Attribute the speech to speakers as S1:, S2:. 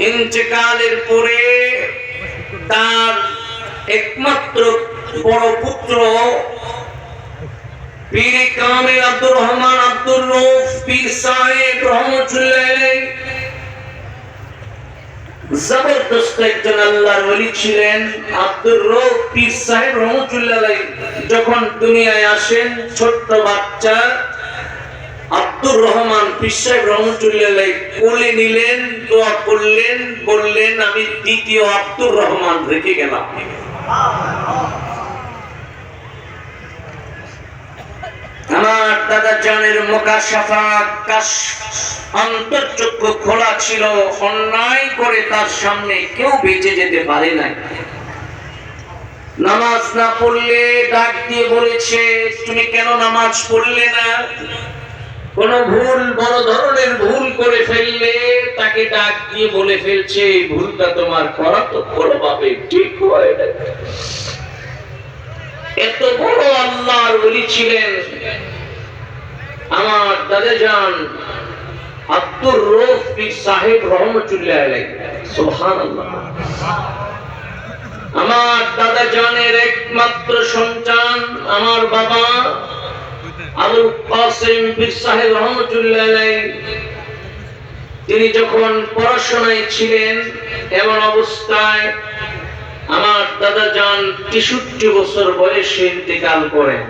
S1: ইন্তেকালের পরে তার একমাত্র বড় পুত্র পীর আব্দুর রহমান আব্দুর রৌফ পীর সাহেব রহমতুল্লাহ জবরদস্ত একজন আল্লাহর ওলি ছিলেন আব্দুর রৌফ পীর সাহেব রহমতুল্লাহ যখন দুনিয়ায় আসেন ছোট্ট বাচ্চা আব্দুর রহমান, পীর সাহেব রহমতুল্লাহ কোলে নিলেন, দোয়া করলেন, বললেন, আমি দ্বিতীয় আব্দুর রহমান রেখে গেলাম। আমার দাদা জানের কাশ অন্তর্চক্ষু খোলা ছিল, অন্যায় করে তার সামনে কেউ বেঁচে যেতে পারে নাই। নামাজ না পড়লে ডাক দিয়ে বলেছে, তুমি কেন নামাজ পড়লে না? কোন ভুল, বড় ধরনের ভুল করে ফেললে তাকে ডাক দিয়ে বলে ফেলছে ভুলটা তোমার করা তো কোনোভাবে ঠিক হয় না। এত বড় আল্লাহর ওলি ছিলেন। আমার দাদা যান আব্দুর রৌফ সাহেব রহমতুল্লাহ সুবহানাল্লাহ। আমার দাদা জানের একমাত্র সন্তান, আমার বাবা কাসিম পীর সাহেব রহমতুল্লাহ তিনি যখন পড়াশোনায় ছিলেন, এমন অবস্থায় আমার দাদা যান তেষট্টি বছর বয়সে ইন্তেকাল করেন।